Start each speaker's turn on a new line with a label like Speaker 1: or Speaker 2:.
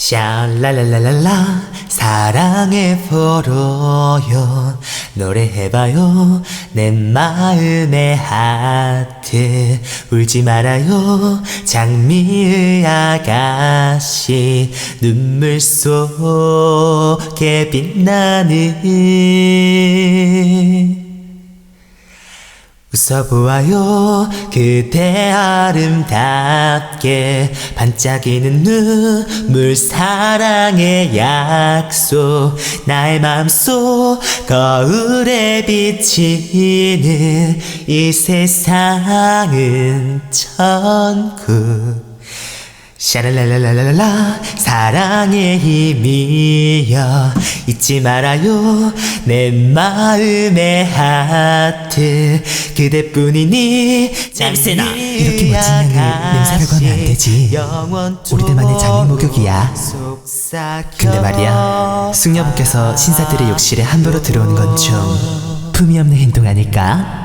Speaker 1: 샤랄랄랄랄라 사랑해 보러요. 노래해봐요 내 마음의 하트. 울지 말아요 장미의 아가씨. 눈물 속에 빛나는 웃어보아요. 그대 아름답게 반짝이는 눈물 사랑의 약속. 나의 마음속 거울에 비치는 이 세상은 천국 샤랄랄랄랄랄라 사랑의 힘이여 잊지 말아요 내 마음의 하트 그대뿐이니
Speaker 2: 냄새나.
Speaker 1: 이렇게
Speaker 2: 멋진 년을 냄새라고 하면 안 되지.
Speaker 1: 우리들만의 장미 목욕이야
Speaker 2: 근데 말이야 숙녀분께서 신사들의 욕실에 함부로 들어오는 건 좀 품위 없는 행동 아닐까?